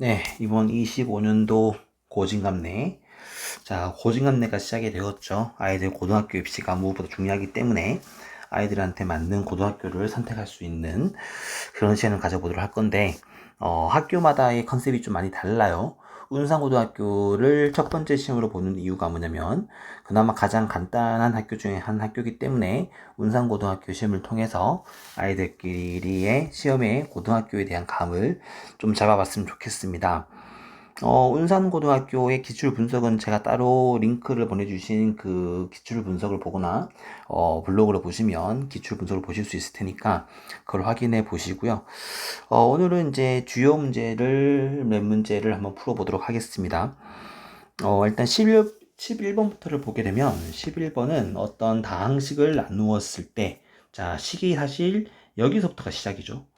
네, 이번 25년도 고진감래. 자, 고진감래가 시작이 되었죠. 아이들 고등학교 입시가 무엇보다 중요하기 때문에 아이들한테 맞는 고등학교를 선택할 수 있는 그런 시간을 가져보도록 할 건데, 어, 학교마다의 컨셉이 좀 많이 달라요. 운산고등학교를 첫 번째 시험으로 보는 이유가 뭐냐면 그나마 가장 간단한 학교 중에 한 학교이기 때문에 운산고등학교 시험을 통해서 아이들끼리의 시험에 고등학교에 대한 감을 좀 잡아봤으면 좋겠습니다. 어, 운산고등학교의 기출 분석은 제가 따로 링크를 보내주신 그 기출 분석을 보거나, 어, 블로그를 보시면 기출 분석을 보실 수 있을 테니까 그걸 확인해 보시고요. 어, 오늘은 이제 주요 문제를, 몇 문제를 한번 풀어보도록 하겠습니다. 어, 일단 11, 11번부터를 보게 되면 11번은 어떤 다항식을 나누었을 때, 자, 식이 사실 여기서부터가 시작이죠.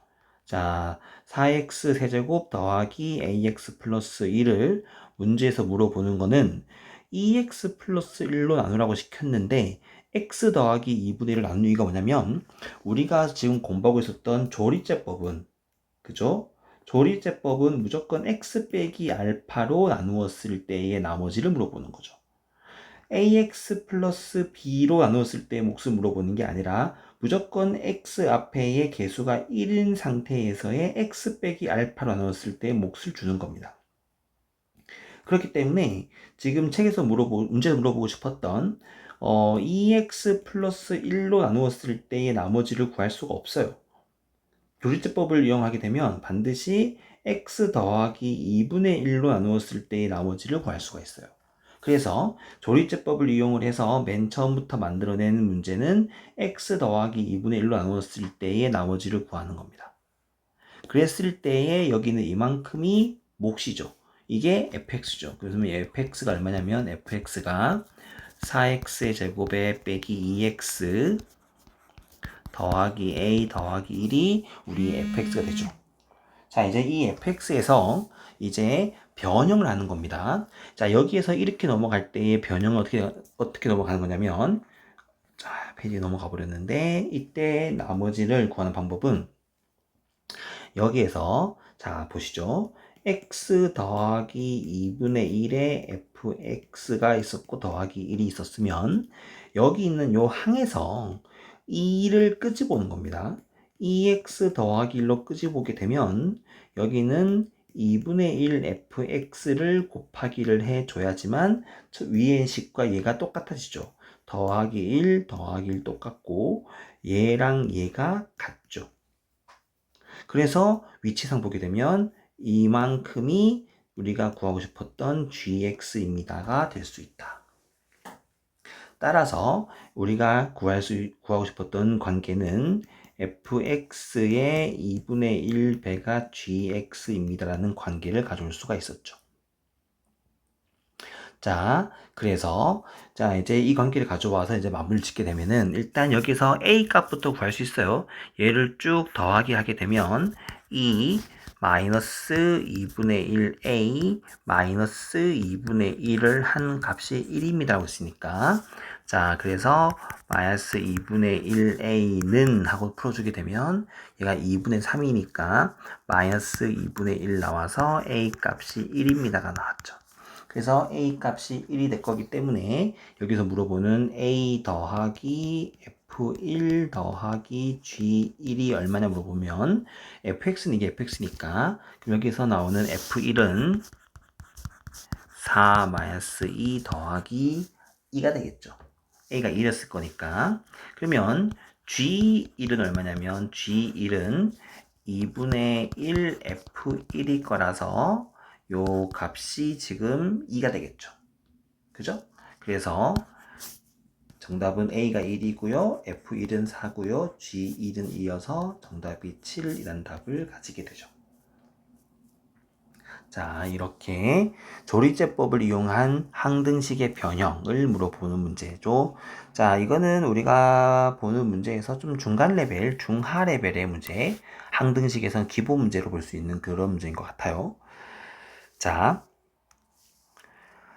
자, 4x 세제곱 더하기 ax 플러스 1을 문제에서 물어보는 거는 2x 플러스 1로 나누라고 시켰는데 x 더하기 2분의 1을 나누는 이유가 뭐냐면 우리가 지금 공부하고 있었던 조리제법은 그죠? 조리제법은 무조건 x 빼기 알파로 나누었을 때의 나머지를 물어보는 거죠. Ax 플러스 b로 나누었을 때의 몫을 물어보는 게 아니라 무조건 x 앞에의 개수가 1인 상태에서의 x 빼기 알파로 나눴을 때의 몫을 주는 겁니다. 그렇기 때문에 지금 책에서 물어보, 문제를 물어보고 싶었던 어, 2x 플러스 1로 나누었을 때의 나머지를 구할 수가 없어요. 조리제법을 이용하게 되면 반드시 x 더하기 2분의 1로 나누었을 때의 나머지를 구할 수가 있어요. 그래서 조리제법을 이용을 해서 맨 처음부터 만들어낸 문제는 x 더하기 2분의 1로 나누었을 때의 나머지를 구하는 겁니다. 그랬을 때에 여기는 이만큼이 몫이죠. 이게 fx죠. 그래서 fx가 얼마냐면 fx가 4x의 제곱에 빼기 2x 더하기 a 더하기 1이 우리 fx가 되죠. 자, 이제 이 fx에서 이제 변형을 하는 겁니다. 자, 여기에서 이렇게 넘어갈 때의 변형은 어떻게, 어떻게 넘어가는 거냐면, 자, 페이지 넘어가 버렸는데, 이때 나머지를 구하는 방법은, 여기에서, 자, 보시죠. x 더하기 2분의 1에 fx가 있었고, 더하기 1이 있었으면, 여기 있는 요 항에서 2를 끄집어오는 겁니다. 2x 더하기 1로 끄집어오게 되면, 여기는 2분의 1 fx를 곱하기를 해줘야지만 위의 식과 얘가 똑같아지죠. 더하기 1 더하기 1 똑같고 얘랑 얘가 같죠. 그래서 위치상 보게 되면 이만큼이 우리가 구하고 싶었던 gx입니다가 될 수 있다. 따라서 우리가 구할 수, 구하고 싶었던 관계는 fx의 2분의 1배가 gx입니다라는 관계를 가져올 수가 있었죠. 자, 그래서 자 이제 이 관계를 가져와서 이제 마무리를 짓게 되면은 일단 여기서 a 값부터 구할 수 있어요. 얘를 쭉 더하기 하게 되면 2 마이너스 2분의 1a 마이너스 2분의 1을 한 값이 1입니다 라고 했으니까 자 그래서 마이너스 2분의 1a는 하고 풀어주게 되면 얘가 2분의 3이니까 마이너스 2분의 1 나와서 a 값이 1입니다가 나왔죠. 그래서 a 값이 1이 될 거기 때문에 여기서 물어보는 a 더하기 f1 더하기 g1이 얼마냐 물어보면 fx는 이게 fx니까 그럼 여기서 나오는 f1은 4 마이너스 2 더하기 2가 되겠죠. A가 1이었을 거니까 그러면 g1은 얼마냐면 g1은 2분의 1 f1일 거라서 요 값이 지금 2가 되겠죠. 그죠? 그래서 정답은 A가 1이고요. F1은 4고요. G1은 2여서 정답이 7이라는 답을 가지게 되죠. 자, 이렇게 조리제법을 이용한 항등식의 변형을 물어보는 문제죠. 자, 이거는 우리가 보는 문제에서 좀 중간 레벨, 중하 레벨의 문제, 항등식에서는 기본 문제로 볼 수 있는 그런 문제인 것 같아요. 자,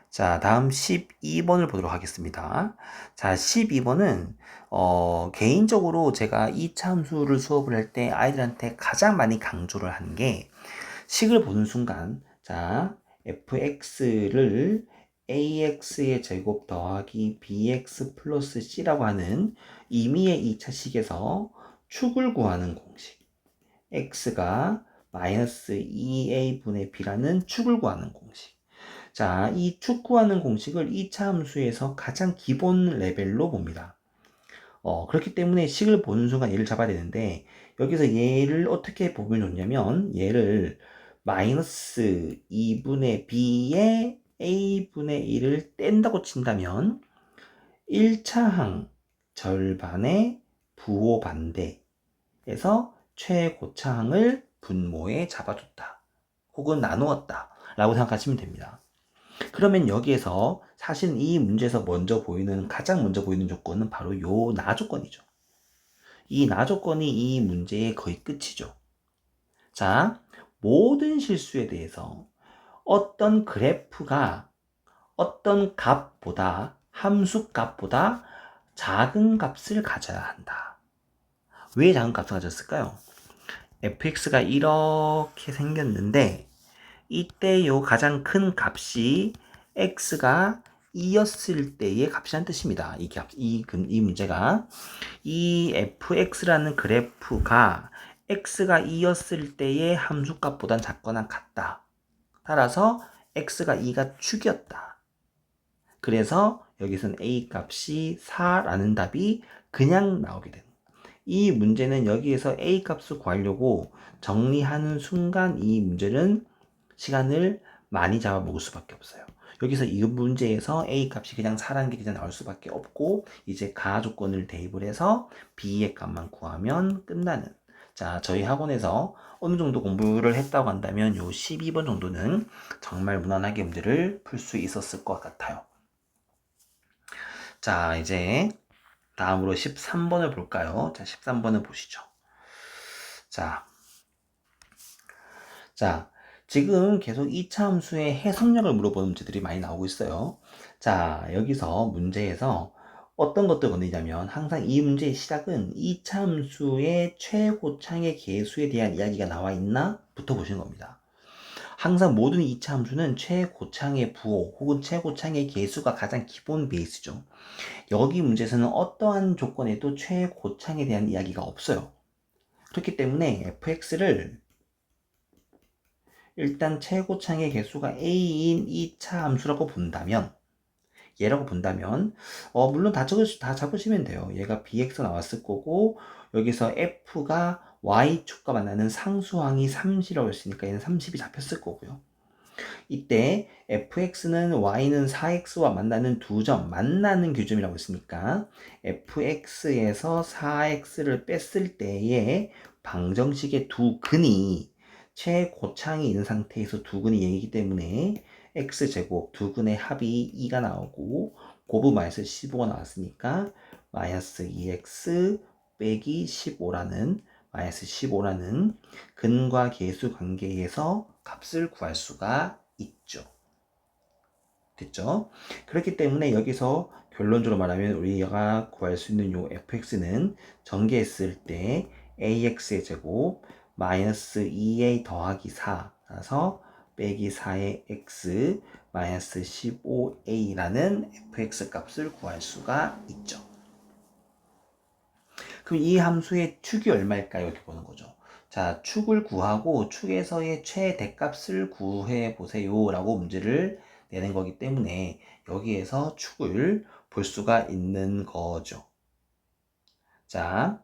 자, 다음 12번을 보도록 하겠습니다. 자, 12번은, 어, 개인적으로 제가 이 참수를 수업을 할 때 아이들한테 가장 많이 강조를 한 게, 식을 보는 순간, 자, fx를 ax의 제곱 더하기 bx 플러스 c라고 하는 임의의 2차식에서 축을 구하는 공식. x가 마이너스 2a분의 b라는 축을 구하는 공식. 자, 이 축 구하는 공식을 2차 함수에서 가장 기본 레벨로 봅니다. 어, 그렇기 때문에 식을 보는 순간 얘를 잡아야 되는데, 여기서 얘를 어떻게 보면 좋냐면, 얘를 마이너스 2분의 b의 a분의 1을 뗀다고 친다면, 1차항 절반의 부호 반대에서 최고차항을 분모에 잡아줬다. 혹은 나누었다. 라고 생각하시면 됩니다. 그러면 여기에서 사실 이 문제에서 먼저 보이는 가장 먼저 보이는 조건은 바로 요 나 조건이죠. 이 나 조건이 이 문제의 거의 끝이죠. 자, 모든 실수에 대해서 어떤 그래프가 어떤 값보다 함수 값보다 작은 값을 가져야 한다. 왜 작은 값을 가졌을까요? fx가 이렇게 생겼는데 이때 요 가장 큰 값이 x가 2였을 때의 값이란 뜻입니다. 이, 값, 이, 금- 이 문제가 이 fx라는 그래프가 x가 2였을 때의 함수값보단 작거나 같다. 따라서 x가 2가 축이었다. 그래서 여기서는 a 값이 4라는 답이 그냥 나오게 되는 이 문제는 여기에서 a 값을 구하려고 정리하는 순간 이 문제는 시간을 많이 잡아먹을 수밖에 없어요. 여기서 이 문제에서 a 값이 그냥 4라는 게 그냥 나올 수밖에 없고 이제 가 조건을 대입을 해서 b의 값만 구하면 끝나는 자 저희 학원에서 어느 정도 공부를 했다고 한다면 요 12번 정도는 정말 무난하게 문제를 풀 수 있었을 것 같아요. 자 이제 다음으로 13번을 볼까요? 자 13번을 보시죠. 자, 자 지금 계속 2차 함수의 해석력을 물어보는 문제들이 많이 나오고 있어요. 자, 여기서 문제에서 어떤 것들 건드냐면 항상 이 문제의 시작은 2차 함수의 최고창의 개수에 대한 이야기가 나와 있나? 부터 보시는 겁니다. 항상 모든 2차 함수는 최고창의 부호 혹은 최고창의 개수가 가장 기본 베이스죠. 여기 문제에서는 어떠한 조건에도 최고창에 대한 이야기가 없어요. 그렇기 때문에 fx를 일단 최고창의 개수가 a인 2차 함수라고 본다면 얘라고 본다면 어 물론 다 적으시 다 잡으시면 돼요. 얘가 bx 나왔을 거고 여기서 f가 y축과 만나는 상수항이 30이라고 했으니까 얘는 30이 잡혔을 거고요. 이때 fx는 y는 4x와 만나는 두 점, 만나는 교점이라고 했으니까 fx에서 4x를 뺐을 때의 방정식의 두 근이 최고창이 있는 상태에서 두 근이 얘기기 때문에 x제곱 두 근의 합이 2가 나오고 곱은 마이너스 15가 나왔으니까 마이너스 2x 빼기 15라는 마이너스 15라는 근과 계수 관계에서 값을 구할 수가 있죠. 됐죠? 그렇기 때문에 여기서 결론적으로 말하면 우리가 구할 수 있는 요 fx는 전개했을 때 ax의 제곱 마이너스 2a 더하기 4라서 빼기 4의 x 마이너스 15a라는 fx 값을 구할 수가 있죠. 그럼 이 함수의 축이 얼마일까요? 이렇게 보는 거죠. 자, 축을 구하고 축에서의 최대값을 구해 보세요. 라고 문제를 내는 거기 때문에 여기에서 축을 볼 수가 있는 거죠. 자,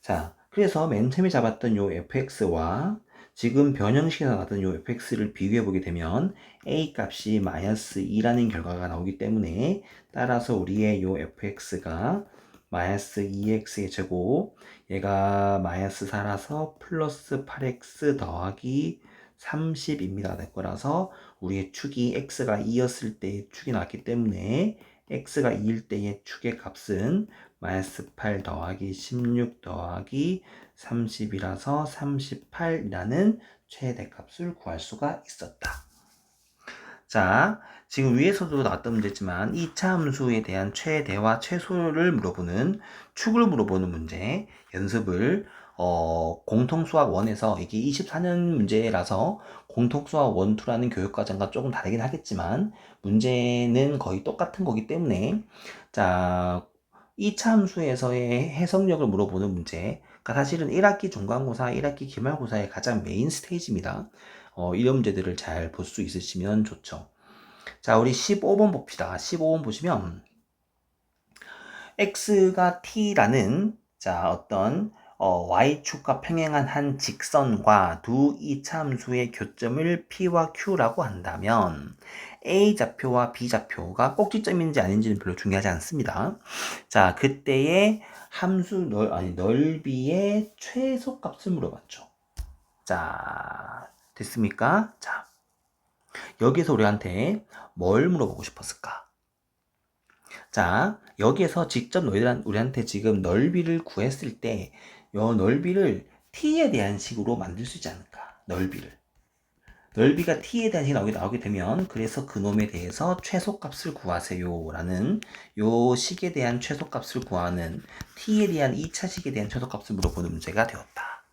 자, 그래서 맨 처음에 잡았던 요 fx와 지금 변형식에서 나왔던 요 fx를 비교해 보게 되면 a 값이 마이너스 2라는 결과가 나오기 때문에 따라서 우리의 요 fx가 마이너스 2x의 제곱 얘가 마이너스 4라서 플러스 8x 더하기 30입니다. 될 거라서 우리의 축이 x가 2였을 때의 축이 나왔기 때문에 x가 2일 때의 축의 값은 마이너스 8 더하기 16 더하기 30이라서 38이라는 최대값을 구할 수가 있었다. 자, 지금 위에서도 나왔던 문제지만 2차 함수에 대한 최대와 최소를 물어보는 축을 물어보는 문제 연습을 어, 공통수학 1에서 이게 24년 문제라서 공통수학 1, 2라는 교육과정과 조금 다르긴 하겠지만 문제는 거의 똑같은 거기 때문에 자, 이차 함수에서의 해석력을 물어보는 문제 그러니까 사실은 1학기 중간고사, 1학기 기말고사의 가장 메인 스테이지입니다. 어, 이런 문제들을 잘 볼 수 있으시면 좋죠. 자, 우리 15번 봅시다. 15번 보시면 x가 t라는 자, 어떤 어, y축과 평행한 한 직선과 두 이차함수의 교점을 p와 q라고 한다면 a 좌표와 b 좌표가 꼭지점인지 아닌지는 별로 중요하지 않습니다. 자, 그때의 함수 넓 아니 넓이의 최소값을 물어봤죠. 자, 됐습니까? 자, 여기서 우리한테 뭘 물어보고 싶었을까? 자, 여기에서 직접 너희들 우리한테 지금 넓이를 구했을 때, 이 넓이를 t에 대한 식으로 만들 수 있지 않을까? 넓이를. 넓이가 t에 대한 식이 나오게, 나오게 되면, 그래서 그놈에 대해서 최소값을 구하세요. 라는 요 식에 대한 최소값을 구하는 t에 대한 2차 식에 대한 최소값을 물어보는 문제가 되었다.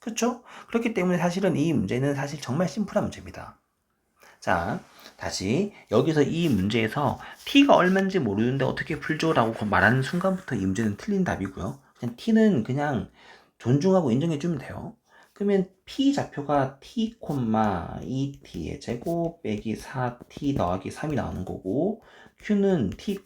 그렇죠? 그렇기 때문에 사실은 이 문제는 사실 정말 심플한 문제입니다. 자, 다시 여기서 이 문제에서 t가 얼마인지 모르는데 어떻게 풀죠라고 말하는 순간부터 이 문제는 틀린 답이고요. 그냥 t는 그냥 존중하고 인정해 주면 돼요. 그러면 p 좌표가 t, 2t의 제곱 빼기 4t 더하기 3이 나오는 거고 q는 t,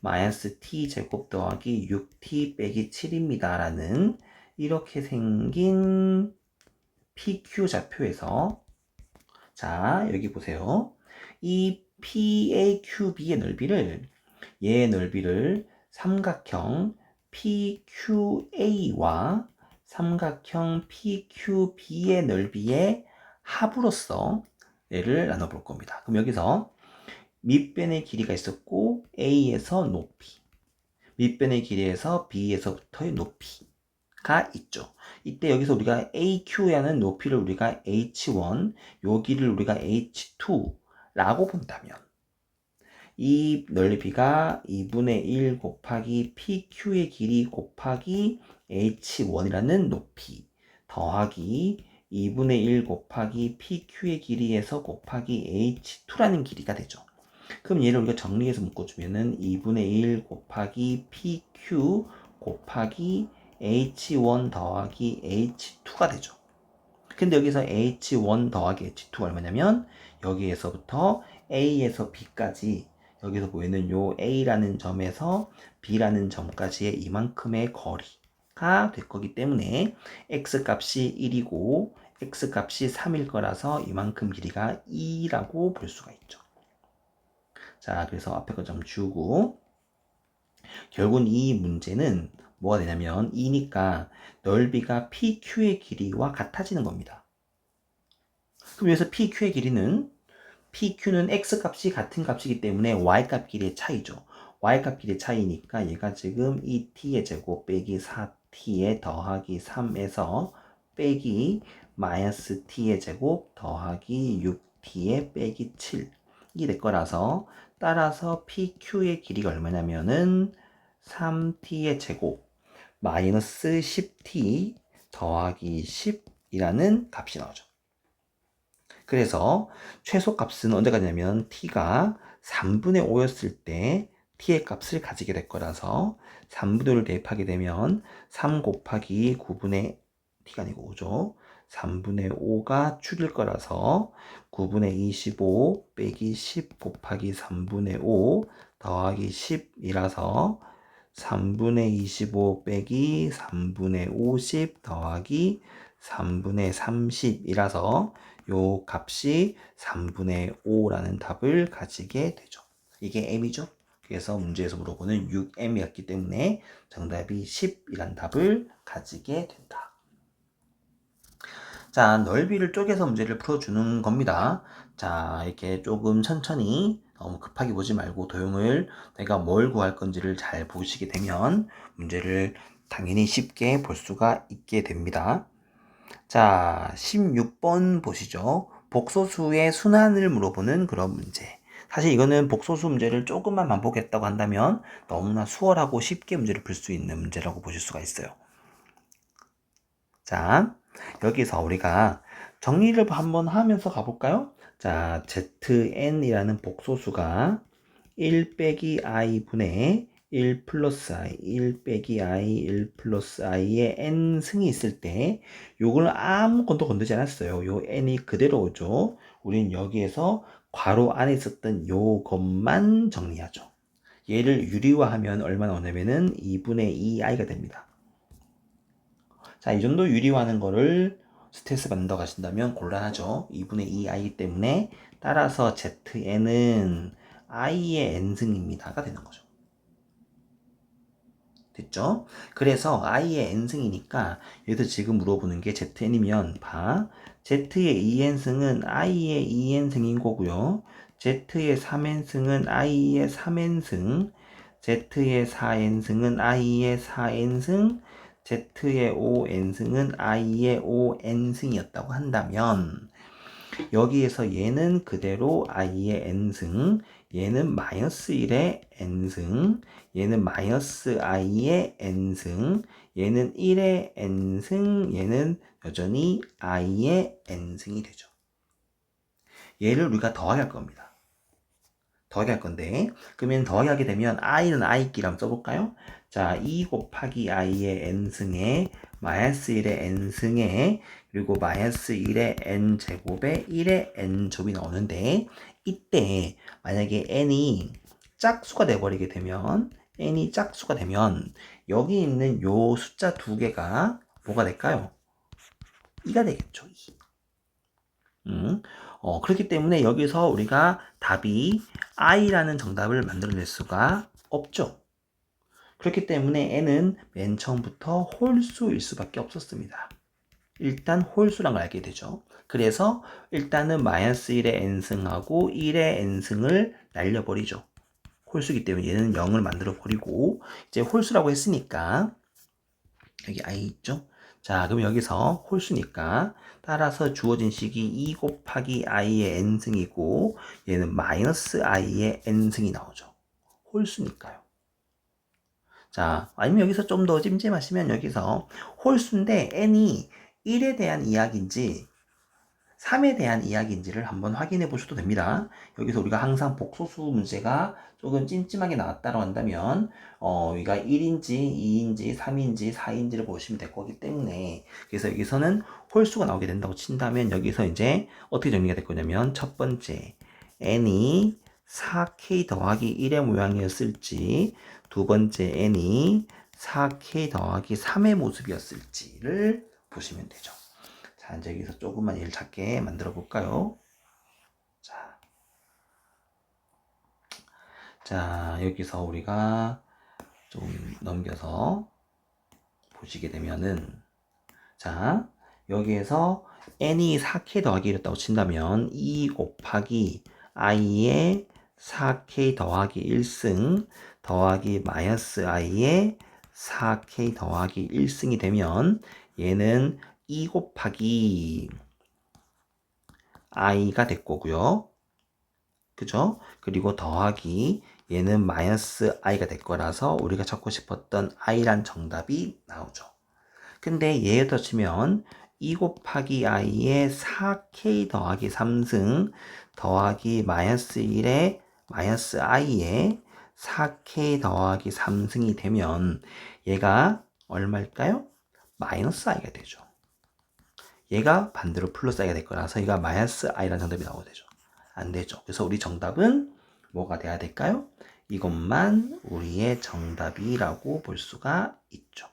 마이너스 t 제곱 더하기 6t 빼기 7입니다. 라는 이렇게 생긴 PQ 좌표에서 자, 여기 보세요. 이 PAQB의 넓이를 얘의 넓이를 삼각형 PQA와 삼각형 PQB의 넓이의 합으로서 얘를 나눠볼 겁니다. 그럼 여기서 밑변의 길이가 있었고 A에서 높이 밑변의 길이에서 B에서부터의 높이가 있죠. 이때 여기서 우리가 AQ라는 높이를 우리가 H1, 여기를 우리가 H2라고 본다면 이 넓이가 2분의 1 곱하기 PQ의 길이 곱하기 H1이라는 높이 더하기 2분의 1 곱하기 PQ의 길이에서 곱하기 H2라는 길이가 되죠. 그럼 얘를 우리가 정리해서 묶어주면은 2분의 1 곱하기 PQ 곱하기 H1 더하기 H2가 되죠. 근데 여기서 H1 더하기 H2가 얼마냐면 여기에서부터 A에서 B까지 여기서 보이는 요 A라는 점에서 B라는 점까지의 이만큼의 거리 가 될 거기 때문에 X 값이 1이고 X 값이 3일 거라서 이만큼 길이가 2라고 볼 수가 있죠. 자, 그래서 앞에 거좀 주고 결국은 이 문제는 뭐가 되냐면 2니까 넓이가 PQ의 길이와 같아지는 겁니다. 그럼 여기서 PQ의 길이는 PQ는 X 값이 같은 값이기 때문에 Y 값 길이의 차이죠. Y 값 길이의 차이니까 얘가 지금 2T의 제곱 빼기 4T의 더하기 3에서 빼기 마이너스 T의 제곱 더하기 6T의 빼기 7이 될 거라서 따라서 PQ의 길이가 얼마냐면은 3T의 제곱 마이너스 10t 더하기 10이라는 값이 나오죠. 그래서 최소값은 언제 가냐면 t가 3분의 5였을 때 t의 값을 가지게 될 거라서 3분의 5를 대입하게 되면 3 곱하기 9분의 t가 아니고 5죠. 3분의 5가 축일 거라서 9분의 25 빼기 10 곱하기 3분의 5 더하기 10이라서 3분의 25 빼기 3분의 50 더하기 3분의 30이라서 요 값이 3분의 5라는 답을 가지게 되죠. 이게 m이죠. 그래서 문제에서 물어보는 6m이었기 때문에 정답이 10이란 답을 가지게 된다. 자, 넓이를 쪼개서 문제를 풀어주는 겁니다. 자, 이렇게 조금 천천히 너무 급하게 보지 말고 도형을 내가 뭘 구할 건지를 잘 보시게 되면 문제를 당연히 쉽게 볼 수가 있게 됩니다. 자, 16번 보시죠. 복소수의 순환을 물어보는 그런 문제. 사실 이거는 복소수 문제를 조금만 반복했다고 한다면 너무나 수월하고 쉽게 문제를 풀 수 있는 문제라고 보실 수가 있어요. 자, 여기서 우리가 정리를 한번 하면서 가볼까요? 자, zn이라는 복소수가 1 빼기 i 분의 1 플러스 i, 1 빼기 i, 1 플러스 i의 n 승이 있을 때 요걸 아무것도 건드지 않았어요. 요 n이 그대로 오죠. 우린 여기에서 괄호 안에 있었던 요것만 정리하죠. 얘를 유리화하면 얼마나 오냐면은 2분의 2i가 됩니다. 자, 이 정도 유리화하는 거를 스트레스 받는다고 하신다면 곤란하죠. 2분의 2i 때문에 따라서 zn은 i의 n승입니다가 되는 거죠. 됐죠? 그래서 i의 n승이니까 여기서 지금 물어보는 게 zn이면 봐. Z의 2n승은 i의 2n승인 거고요. z의 3n승은 i의 3n승, z의 4n승은 i의 4n승, z의 5n승은 i의 5n승이었다고 한다면 여기에서 얘는 그대로 i의 n승, 얘는 마이너스 1의 n승, 얘는 마이너스 i의 n승, 얘는 1의 n승, 얘는 여전히 i의 n승이 되죠. 얘를 우리가 더하게 할 겁니다. 더하게 할 건데 그러면 더하게 하게 되면 i는 i끼리 한번 써볼까요? 자, 2 곱하기 i의 n승에 마이너스 1의 n승에 그리고 마이너스 1의 n제곱에 1의 n제곱이 나오는데 이때 만약에 n이 짝수가 돼버리게 되면 n이 짝수가 되면 여기 있는 요 숫자 두 개가 뭐가 될까요? 2가 되겠죠. 2. 음, 어, 그렇기 때문에 여기서 우리가 답이 i라는 정답을 만들어낼 수가 없죠. 그렇기 때문에 n은 맨 처음부터 홀수일 수밖에 없었습니다. 일단 홀수란 걸 알게 되죠. 그래서 일단은 마이너스 1의 n승하고 1의 n승을 날려버리죠. 홀수기 때문에 얘는 0을 만들어 버리고 이제 홀수라고 했으니까 여기 i 있죠? 자 그럼 여기서 홀수니까 따라서 주어진 식이 2 곱하기 i의 n승이고 얘는 마이너스 i의 n승이 나오죠. 홀수니까요. 자, 아니면 여기서 좀 더 찜찜하시면 여기서 홀수인데 n이 1에 대한 이야기인지 3에 대한 이야기인지를 한번 확인해 보셔도 됩니다. 여기서 우리가 항상 복소수 문제가 조금 찜찜하게 나왔다고 한다면 어, 여기가 1인지 2인지 3인지 4인지를 보시면 될 거기 때문에 그래서 여기서는 홀수가 나오게 된다고 친다면 여기서 이제 어떻게 정리가 될 거냐면 첫 번째 n이 4k 더하기 1의 모양이었을지 두 번째 n이 4k 더하기 3의 모습이었을지를 보시면 되죠. 자, 이제 여기서 조금만 얘를 작게 만들어 볼까요? 자, 자, 여기서 우리가 좀 넘겨서 보시게 되면은, 자, 여기에서 n이 4k 더하기 1이었다고 친다면 2 곱하기 i의 4k 더하기 1승 더하기 마이너스 i의 4k 더하기 1승이 되면 얘는 2 곱하기 i가 될 거고요. 그죠? 그리고 더하기 얘는 마이너스 i가 될 거라서 우리가 찾고 싶었던 i란 정답이 나오죠. 근데 얘에다 치면 2 곱하기 i의 4k 더하기 3승 더하기 마이너스 1의 마이너스 i의 4k 더하기 3승이 되면 얘가 얼마일까요? 마이너스 i가 되죠. 얘가 반대로 플러스 i가 될 거라서 얘가 마이너스 i라는 정답이 나오게 되죠. 안 되죠. 그래서 우리 정답은 뭐가 돼야 될까요? 이것만 우리의 정답이라고 볼 수가 있죠.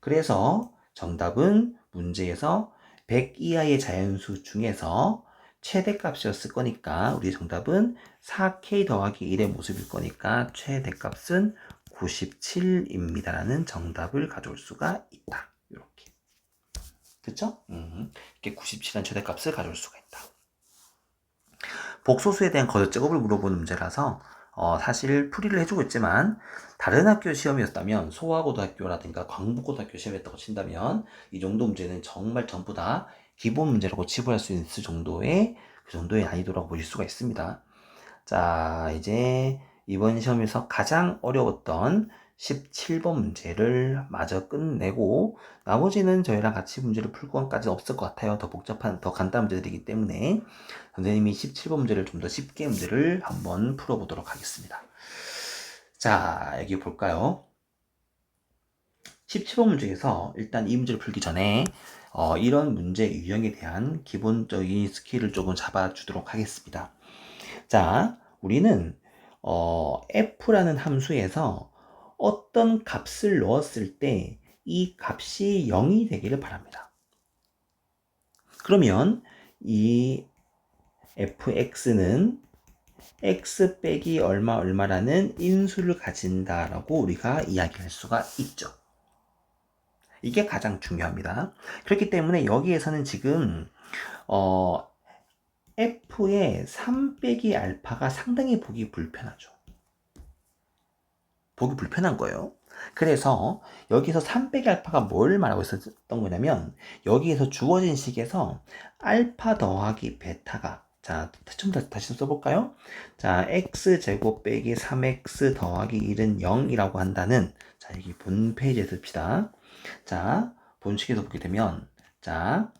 그래서 정답은 문제에서 100 이하의 자연수 중에서 최대값이었을 거니까 우리 정답은 4k 더하기 1의 모습일 거니까 최대값은 97입니다. 라는 정답을 가져올 수가 있다. 그쵸? 음, 이렇게 97한 최대값을 가져올 수가 있다. 복소수에 대한 거듭 제곱을 물어보는 문제라서 어, 사실 풀이를 해주고 있지만 다른 학교 시험이었다면 소아고등학교라든가 광부고등학교 시험이었다고 친다면 이 정도 문제는 정말 전부 다 기본 문제라고 치부할 수 있을 정도의 그 정도의 난이도라고 보실 수가 있습니다. 자 이제 이번 시험에서 가장 어려웠던 17번 문제를 마저 끝내고 나머지는 저희랑 같이 문제를 풀 것까지는 없을 것 같아요. 더 복잡한, 더 간단한 문제들이기 때문에 선생님이 17번 문제를 좀 더 쉽게 문제를 한번 풀어보도록 하겠습니다. 자, 여기 볼까요? 17번 문제 에서 일단 이 문제를 풀기 전에 어, 이런 문제 유형에 대한 기본적인 스킬을 조금 잡아주도록 하겠습니다. 자, 우리는 어, f라는 함수에서 어떤 값을 넣었을 때 이 값이 0이 되기를 바랍니다. 그러면 이 fx는 x 빼기 얼마 얼마라는 인수를 가진다라고 우리가 이야기할 수가 있죠. 이게 가장 중요합니다. 그렇기 때문에 여기에서는 지금 어, f의 3 빼기 알파가 상당히 보기 불편하죠. 보기 불편한 거예요. 그래서 여기서 3 빼기 알파가 뭘 말하고 있었던 거냐면 여기에서 주어진 식에서 알파 더하기 베타가 자, 좀 다시 써볼까요? 자, x제곱 빼기 3x 더하기 1은 0이라고 한다는 자, 여기 본 페이지에 씁시다. 자, 본식에서 보게 되면 자,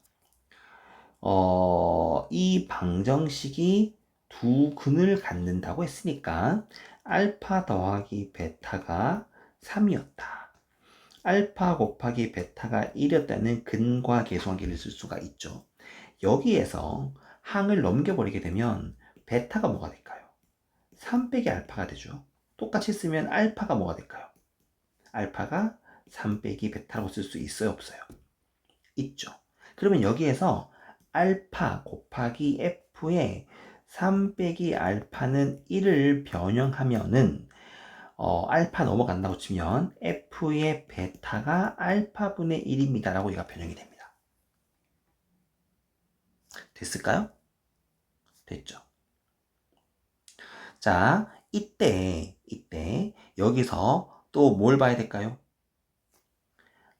어, 이 방정식이 두 근을 갖는다고 했으니까 알파 더하기 베타가 3이었다. 알파 곱하기 베타가 1이었다는 근과 계수관계를 쓸 수가 있죠. 여기에서 항을 넘겨버리게 되면 베타가 뭐가 될까요? 3 빼기 알파가 되죠. 똑같이 쓰면 알파가 뭐가 될까요? 알파가 3 빼기 베타라고 쓸 수 있어요? 없어요? 있죠. 그러면 여기에서 알파 곱하기 f에 3 빼기 알파는 1을 변형하면은 어, 알파 넘어간다고 치면 f의 베타가 알파분의 1입니다. 라고 얘가 변형이 됩니다. 됐을까요? 됐죠. 자, 이때, 이때, 여기서 또 뭘 봐야 될까요?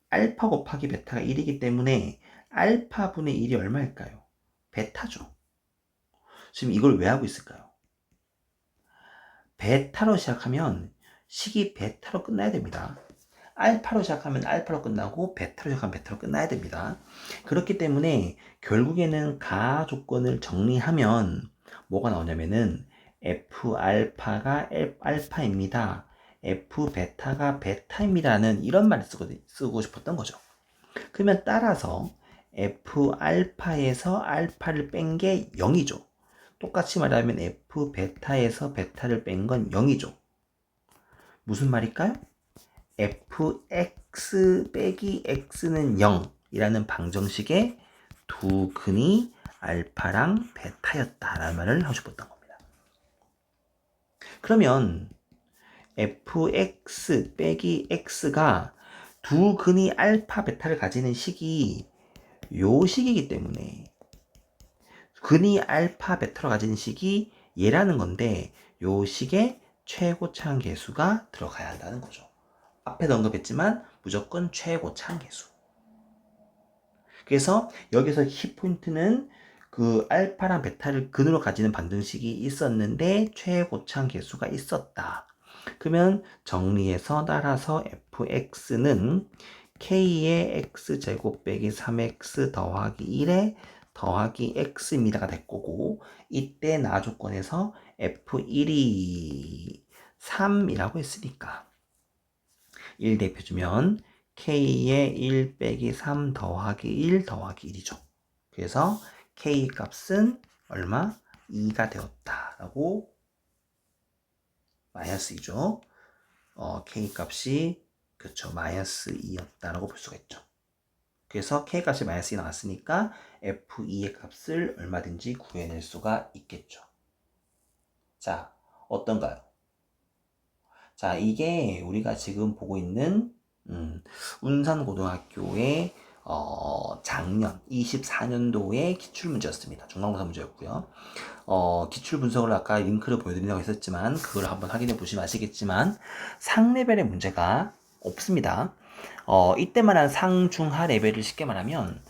알파 곱하기 베타가 1이기 때문에 알파분의 1이 얼마일까요? 베타죠. 지금 이걸 왜 하고 있을까요? 베타로 시작하면 식이 베타로 끝나야 됩니다. 알파로 시작하면 알파로 끝나고 베타로 시작하면 베타로 끝나야 됩니다. 그렇기 때문에 결국에는 가 조건을 정리하면 뭐가 나오냐면은 f 알파가 알파입니다. f 베타가 베타입니다는 이런 말을 쓰고, 싶었던 거죠. 그러면 따라서 f 알파에서 알파를 뺀 게 0이죠. 똑같이 말하면 f 베타에서 베타를 뺀 건 0이죠. 무슨 말일까요? fx 빼기 x는 0이라는 방정식의 두 근이 알파랑 베타였다라는 말을 하고 싶었던 겁니다. 그러면 fx 빼기 x가 두 근이 알파, 베타를 가지는 식이 요 식이기 때문에 근이 알파, 베타로 가지는 식이 얘라는 건데 요 식의 최고차항 계수가 들어가야 한다는 거죠. 앞에도 언급했지만 무조건 최고차항 계수. 그래서 여기서 키포인트는 그 알파랑 베타를 근으로 가지는 방정식이 있었는데 최고차항 계수가 있었다. 그러면 정리해서 따라서 fx는 k의 x제곱 빼기 3x 더하기 1에 더하기 x입니다가 될 거고 이때 나 조건에서 f1이 3이라고 했으니까 1 대표 주면 k의 1 빼기 3 더하기 1 더하기 1이죠. 그래서 k 값은 얼마? 2가 되었다라고 마이너스 2죠. 어, k 값이 그렇죠. 마이너스 2였다라고 볼 수가 있죠. 그래서 k 값이 마이너스 2 나왔으니까 f2의 값을 얼마든지 구해낼 수가 있겠죠. 자, 어떤가요? 자, 이게 우리가 지금 보고 있는 음, 운산고등학교의 어, 작년 24년도의 기출문제였습니다. 중간고사 문제였고요. 어, 기출 분석을 아까 링크를 보여드린다고 했었지만 그걸 한번 확인해 보시면 아시겠지만 상레벨의 문제가 없습니다. 어, 이때만 한 상중하 레벨을 쉽게 말하면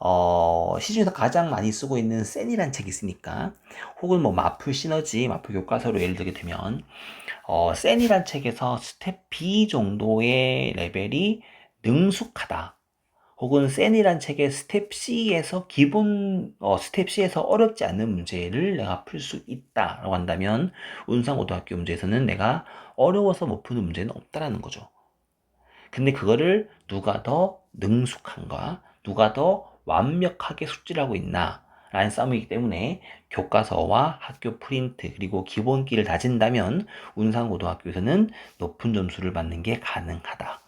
어, 시중에서 가장 많이 쓰고 있는 센이란 책이 있으니까 혹은 뭐 마플 시너지, 마플 교과서로 예를 들게 되면 어, 센이란 책에서 스텝 B 정도의 레벨이 능숙하다. 혹은 센이란 책의 스텝 C에서 기본 어, 스텝 C에서 어렵지 않은 문제를 내가 풀 수 있다라고 한다면 운상고등학교 문제에서는 내가 어려워서 못 푸는 문제는 없다라는 거죠. 근데 그거를 누가 더 능숙한가, 누가 더 완벽하게 숙지를 하고 있나 라는 싸움이기 때문에 교과서와 학교 프린트 그리고 기본기를 다진다면 운상고등학교에서는 높은 점수를 받는 게 가능하다.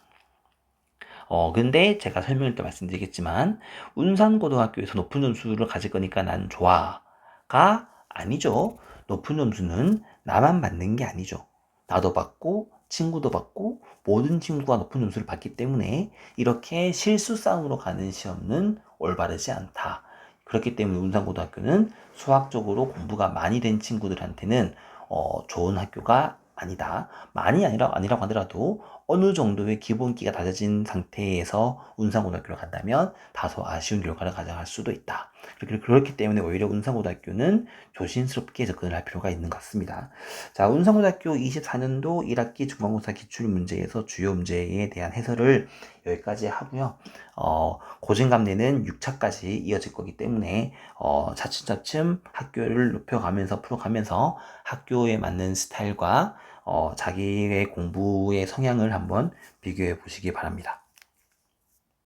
어, 근데 제가 설명할 때 말씀드리겠지만, 운산고등학교에서 높은 점수를 가질 거니까 난 좋아 가 아니죠. 높은 점수는 나만 받는 게 아니죠. 나도 받고, 친구도 받고, 모든 친구가 높은 점수를 받기 때문에 이렇게 실수 싸움으로 가는 시험은 올바르지 않다. 그렇기 때문에 운산고등학교는 수학적으로 공부가 많이 된 친구들한테는 어, 좋은 학교가 아니다. 많이 아니라, 아니라고 하더라도 어느 정도의 기본기가 다져진 상태에서 운상고등학교를 간다면 다소 아쉬운 결과를 가져갈 수도 있다. 그렇기, 때문에 오히려 운상고등학교는 조심스럽게 접근을 할 필요가 있는 것 같습니다. 자, 운상고등학교 24년도 1학기 중간고사 기출 문제에서 주요 문제에 대한 해설을 여기까지 하고요. 어, 고진감래는 6차까지 이어질 거기 때문에 어, 차츰차츰 학교를 높여가면서 풀어가면서 학교에 맞는 스타일과 어, 자기의 공부의 성향을 한번 비교해 보시기 바랍니다.